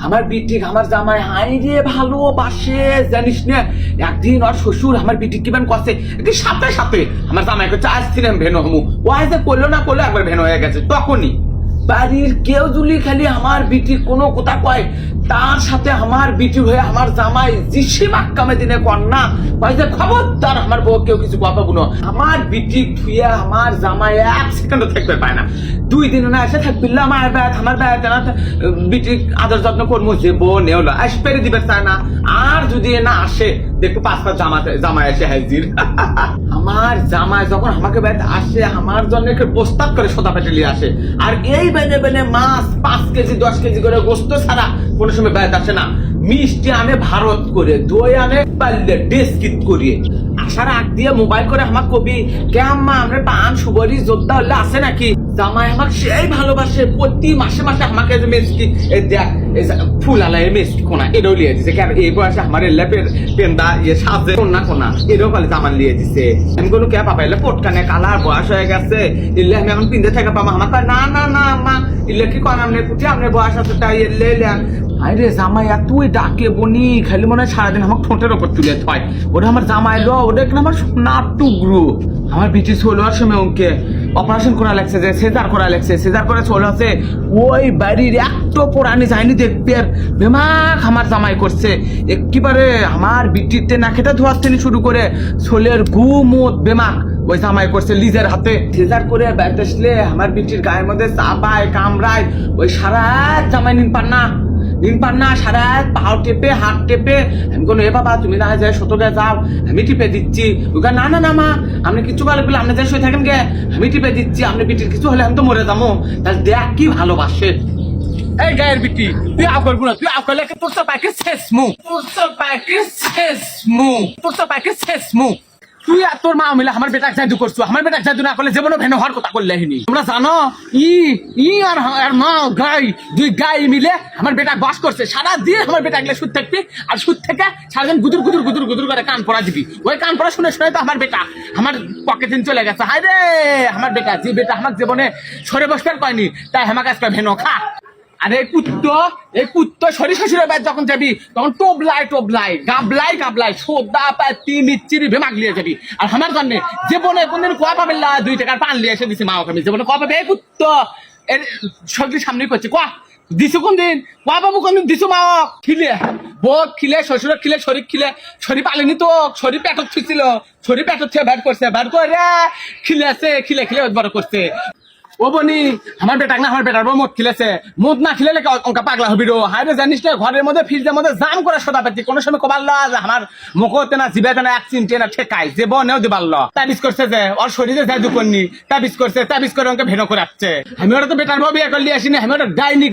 আমার বিটিক আমার জামাই, হাই রে ভালোবাসে জানিস না? একদিন ওর শ্বশুর আমার বিটিক কি বান কষে একদিন সাথে সাথে আমার জামাই করছে আজ ছিলাম ভেনো হমু। ও আজ করল না করল একবার ভেনো হয়ে গেছে, তখনই। বাড়ির কেউ জুলি খালি আমার বিটি কোনো কথা কয় তার সাথে আমার বিটি হয়ে আমার জামাই জিসি মাক্কামে দিনে কন্যা, কয় যে খবরদার আমার বউ, কেউ কিছু কথা বুনো আমার বিটি থুয়ে আমার জামাই এক সেকেন্ডও থাকতে পায় না। দুই দিন না এসে থাকবি আমার ব্যাট আমার ব্যাট না বিটি আদর যত্ন করব যে বউ নেওলো আস পেরে দিবে চায় না? আর যদি না আসে দেখো পাঁচটা জামাতে জামাই এসে হাজির। আমার জামাই যখন আমাকে বেড়াতে আসে, আমার জন্য একটু প্রস্তাব করে সোদা পেটে নিয়ে আসে। আর এই বেনে বেনে মাছ পাঁচ কেজি, দশ কেজি করে গোস্ত ছাড়া কোনো সময় বেড়াতে আসে না। মিষ্টি আনে ভারত করে দই আনে পাল্লে ডেস্কিট করিয়ে। আসার আগ দিয়ে মোবাইল করে আমার কবি, কে আম্মা, আমরা পান সুবরি যোদ্ধা হলে আছে নাকি? জামাই আমাকে সেই ভালোবাসে, প্রতি মাসে মাসে আমাকে মেসকি দেখ ফুল কোনা লিয়ে দিছে কেন এই বয়সে আমার পেন্দা ইয়ে সাজে, কোনা কোনা জামান লিয়ে দিছে। আমি কে এলে পটকানে কালার বয়স হয়ে গেছে ইলে আমি এখন পিন্দে থাকা পাবো আমার না না না, আম্মা ইলে কি কন আমনে পুটি আমনে বয়স আছে, তাই এলে এলেন আরে জামাই তুই ডাকে বনি, খালি মনে হয় সারাদিন আমার ঠোঁটের ওপর তুলে থয়। ওটা আমার জামাই লো ওটা এখানে আমার সোনার টুকরো আমার ব্রিটিশ হলো সময় ওকে অপারেশন করা লাগছে যে সেজার করা লাগছে সেজার করে চলে আছে। ওই বাড়ির একটো পুরানি যায়নি দেখবে আর বেমাক আমার জামাই করছে। একেবারে আমার বিটিতে না খেতে ধোয়ার থেকে শুরু করে ছোলের গু, মুত, বেমাক ওই জামাই করছে লিজের হাতে। সেজার করে বেড়াতে আসলে আমার বিটির গায়ের মধ্যে চাপায়, কামড়ায়, ওই সারা জামাই নিন পান না। দিন পার না, সারা রাত টেপে, হাত টেপে, আমি কোনো এ বাবা, তুমি না যায় সতর্কে যাও, আমি টিপে দিচ্ছি। ওকে না না না, মা, আপনি কিছু বলে বলে আপনি যাই, শুয়ে থাকেন গে, আমি টিপে দিচ্ছি, আপনি বিটির কিছু হলে আমি তো মরে যাব। তাহলে দেখ কি ভালোবাসে? এই গায়ের বিটি, তুই আউ করব তুই আউ করলে তোর তো পাকে শেষ মু তোর তো পাকে শেষ মু তোর তো পাকে শেষ মু তুই আর তোর মা মিলে আমার বেটাক জাদু করছ? আমার বেটাক জাদু না করলে জীবনে ভেন হওয়ার কথা করলে তোমরা জানো, ই ই আর মা গাই, দুই গাই মিলে আমার বেটাক বাস করছে। সারা দিন আমার বেটা গেলে সুদ থাকবি, আর সুদ থেকে সারাদিন গুদুর গুদুর গুদুর গুদুর করে কান পড়া দিবি। ওই কান পড়া শুনে শুনে তো আমার বেটা আমার পকেট চলে গেছে। হায় রে, আমার বেটা, যে বেটা আমার জীবনে সরে বসবার পায়নি তাই আমাকে আজকে ভেনো খা। আরে এই কুত্ত এই কুত্ত শরীর শ্বশুরের বাড়ি যখন যাবি, তখন টোবলাই টোবলাই, গাবলাই গাবলাই, সোদা, পাতি মিচ্চিরি ভেমাক লিয়ে যাবি। আর আমার জন্য জীবনে কোনদিন কোয়া পাবে না, দুই টাকার পান লিয়ে এসে দিছি মা ওকে আমি। জীবনে কোয়া পাবে? এই কুত্ত, এর সবজি সামনে করছে, কোয়া? দিছো কোন দিন কোয়া বাবু কোন দিন দিছো মা খিলে, বোক খিলে শ্বশুর খিলে, শরীর খিলে, শরীর পালেনি তো, শরীর পেটক ছুঁছিল শরীর পেটত থেকে ব্যাট করছে ব্যাট করে, খিলে আছে, খিলে খিলে বড় করছে। ও বনি, আমার বেটাক না, আমার বেটার বউ মদ খিলেছে মদ না অঙ্কা পাগলা হবি রো রে জানিস না, ঘরের মধ্যে ফ্রিজের মধ্যে জাম করে কোনো সময় আমার মুখতে না জিবেতে না এক না ঠেকাই, যে বনেও তাবিজ করছে যে ওর শরীরে দুকন্নি তাবিজ করছে তাবিজ করে অঙ্কে ভেনো আমি তো বেটার বউ বিয়ে করলি আসিনি, আমি ওটা ডাইনি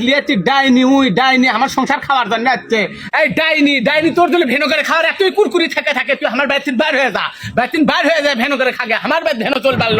ডাইনি উই, ডাইনি। আমার সংসার খাওয়ার জন্য আসছে এই ডাইনি ডাইনি তোর জন্য ভেনো করে খাওয়ার এতই কুরকুরি থাকে থাকে, তুই আমার বাইতিন বার হয়ে যা। বাইতিন বার হয়ে যায় ভেনো করে খাগে। আমার বাইত ভেনো চলবার